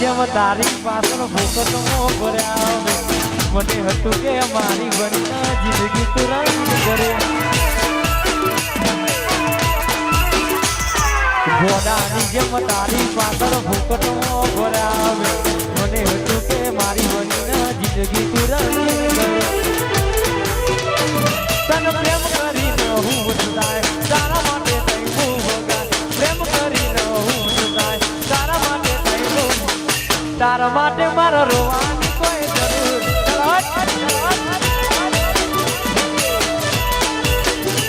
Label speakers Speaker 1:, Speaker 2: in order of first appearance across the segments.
Speaker 1: જેમ તારી પાછળ ભૂકો તો મો મને હતું કે મારી બની જિંદગી તું રંગ કરે. ઘોડાની જેમ તારી પાછળ ભૂકો તો મો મને હતું કે મારી બની જિંદગી તું કરે. તને પ્રેમ કરીને હું તારા માટે તારા માટે મારો રોવાની કોઈ જરૂર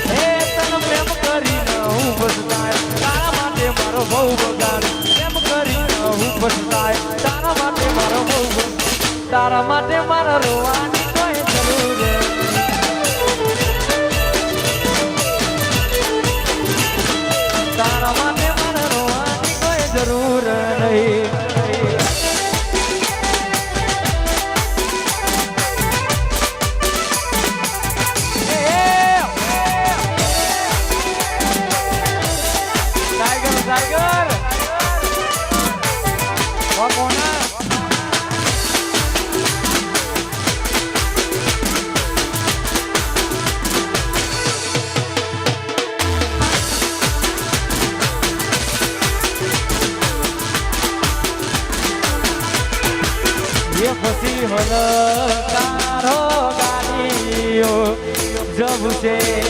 Speaker 1: હે તને પ્રેમ કરીને હું બસતાય તારા માટે મારો બહુ બગાડ. પ્રેમ કરી હું બસતાય તારા માટે મારો બહુ તારા માટે મારો રોવાની só você.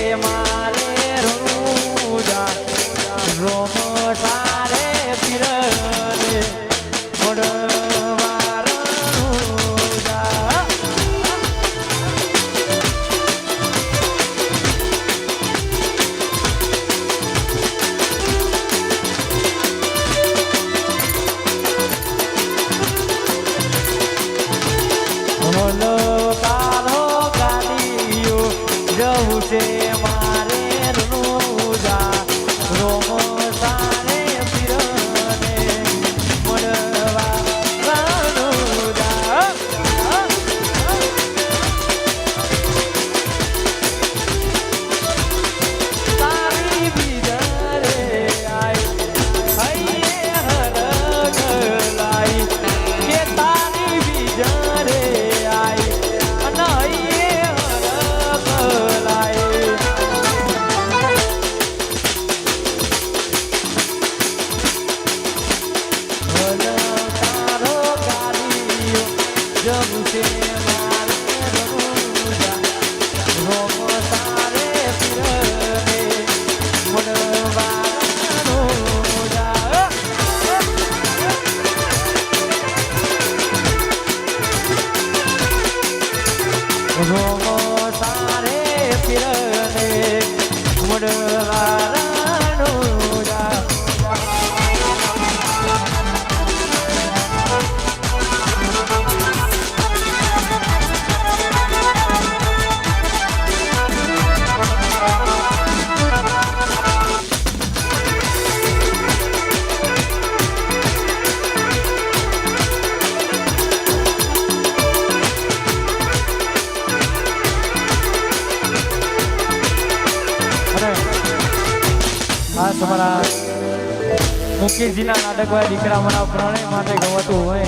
Speaker 1: ખાસ અમારા મુકેશજીના નાટક દીકરા મારા પ્રણય માટે ગવાતું હોય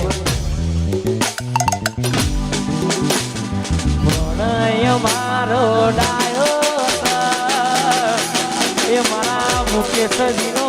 Speaker 1: પ્રણય મારો ડાયો. એ મારા મુકેશજીનો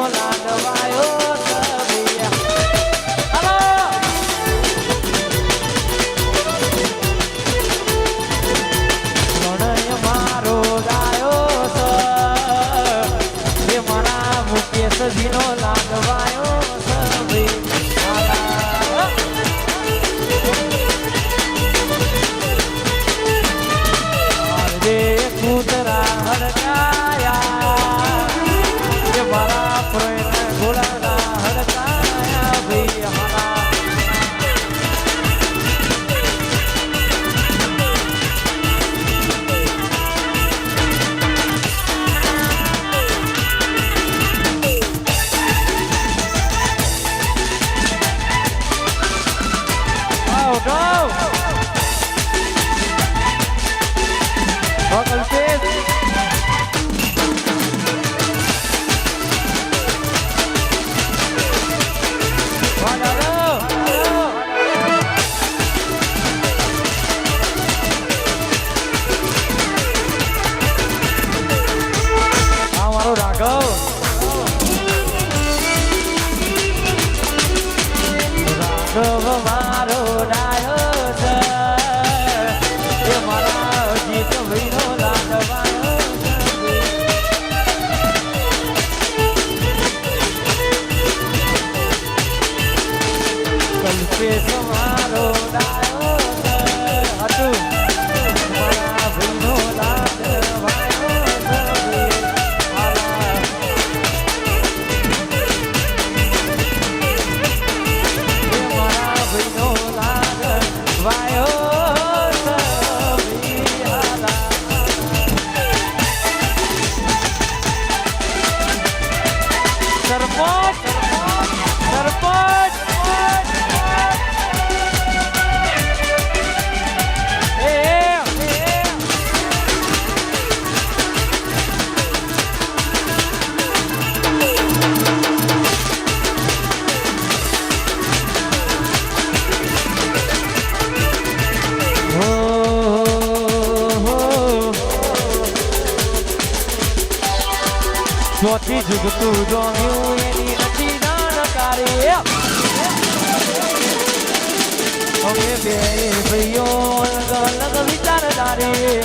Speaker 1: વિચારધારી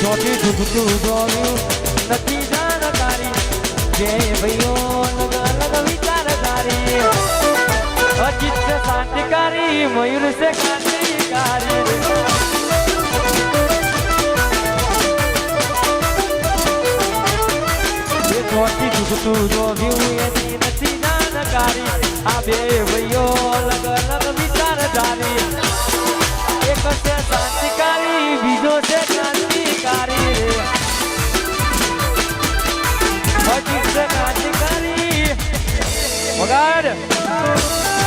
Speaker 1: ચોથી જુગતું જોયું નથી જાણકારી જે ભાઈઓ વિચારધારી અચિત શાંતિકારી મયુર છે ક્રાંતિકારી ચોથી જોયું એની નથી જાણકારી આ બે ભાઈઓ અલગ અલગ વિચારધારી એક છે શાંતિકારી બીજો છે ક્રાંતિકારી રે. અજીત છે ક્રાંતિકારી. વગાડ.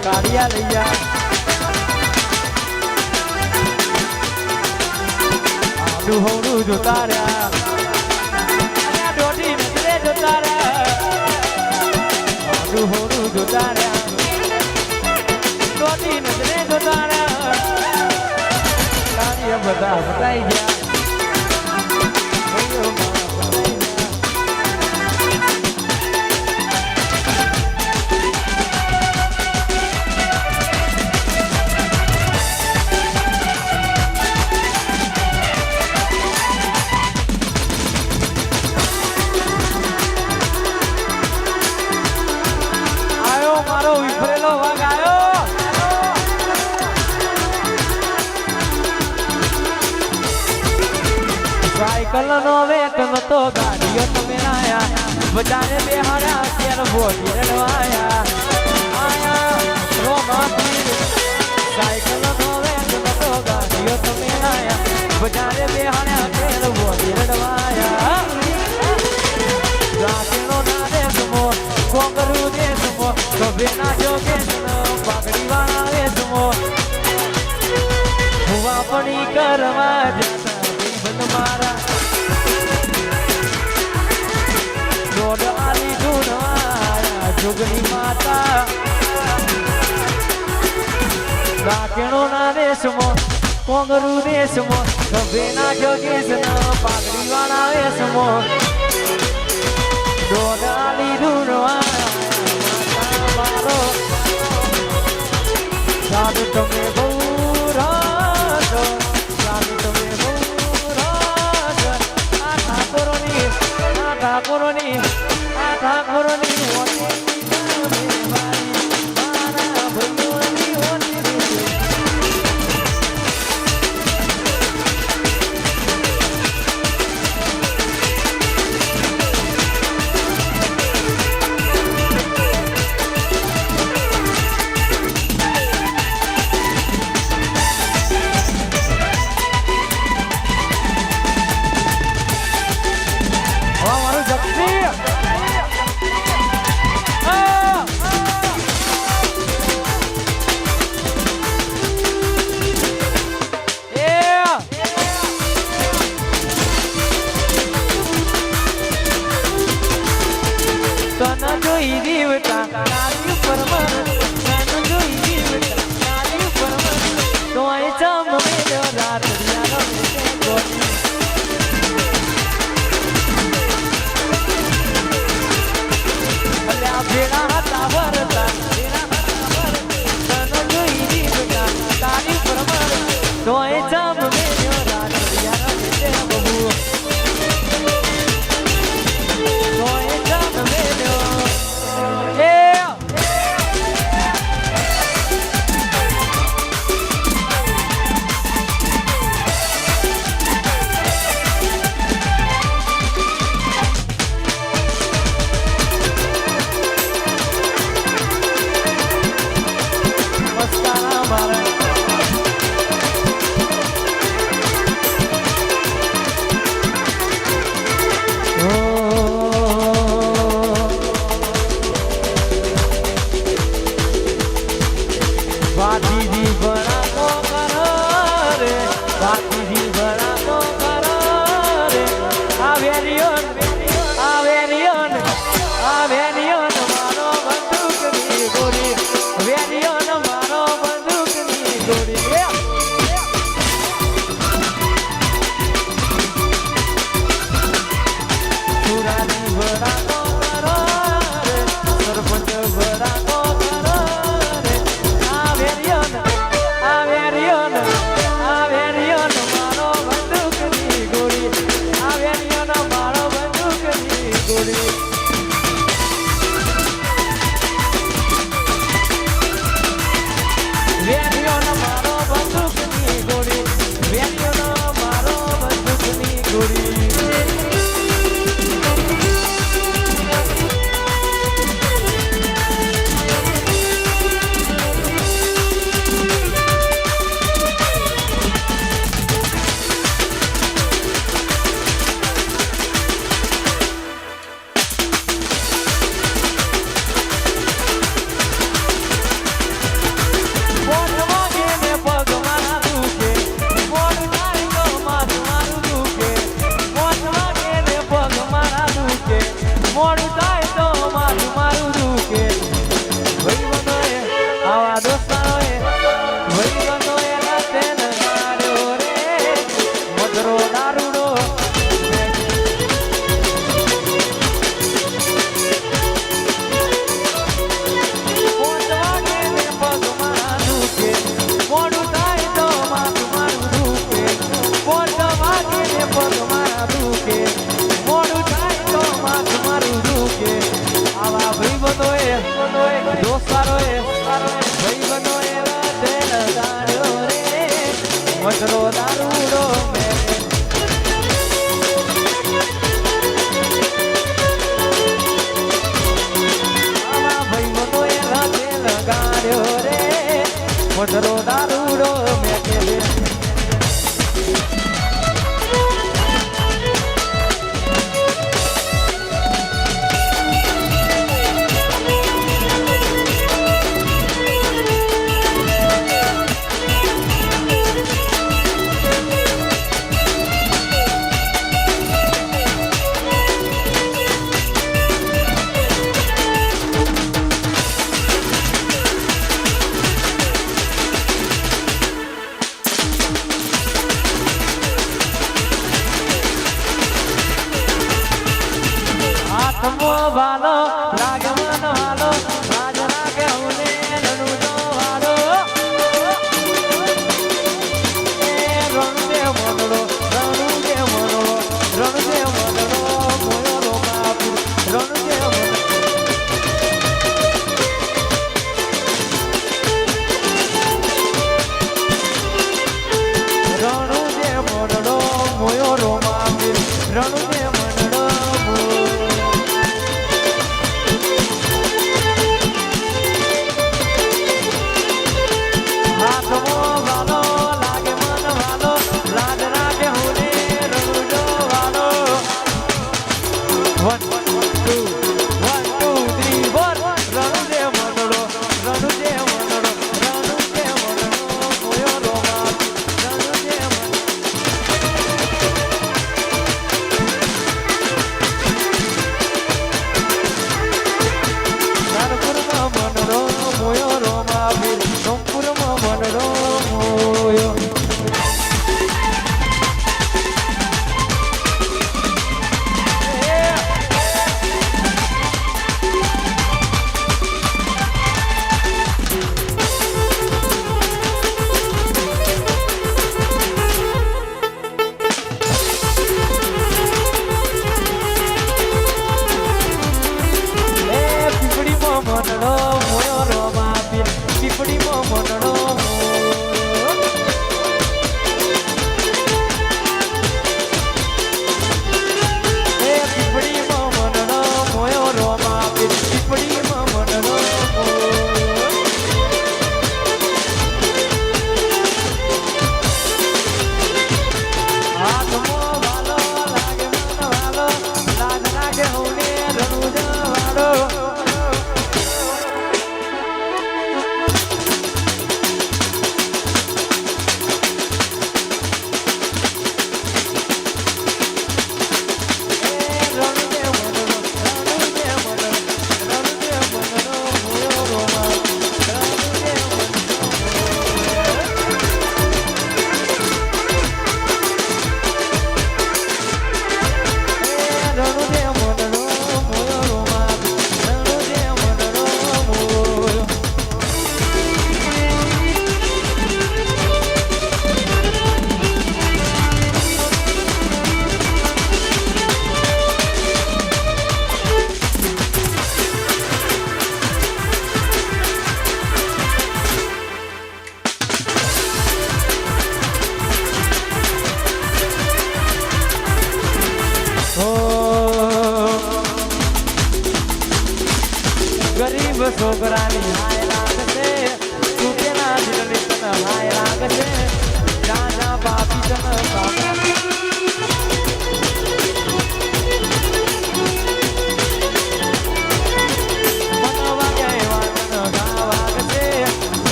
Speaker 1: કાઢ્યા લૈયા આવડું હોડું જોતા રહ્યા દોઢી નજરે જોતા રહ્યા આવડું હોડું જોતા રહ્યા દોઢી નજરે જોતા રહ્યા બધા બતાઈ ગયા સાયકલ નો વેત નતો ગાડીઓ તમે આયા બજારે બેહાડ્યા ત્યારે ભોગી રડવાયા. આયા, રોમાથી. સાયકલ નો વેતન તો ગાડીઓ તમે આયા બજારે બેહાડ્યા ત્યારે ભોગી રડવાયા. રાતનો ના દેશમો કોંગરુ દેશમો કભેના જોગે પાઘડી વાળા દેશમો હુવા પડી કરવા જતા રાકેણો ના દેશમો, કોંગરુ દેશમો કભેના જોગેશ પાઘડી વાળા દેશમો ડોડાલી ડૂરવાના મારો સાધુ તમે બહુ સાધુ તમે બહુ આ ઠાકોરોની આ ઠાકોરોની આ ઠાકોરોની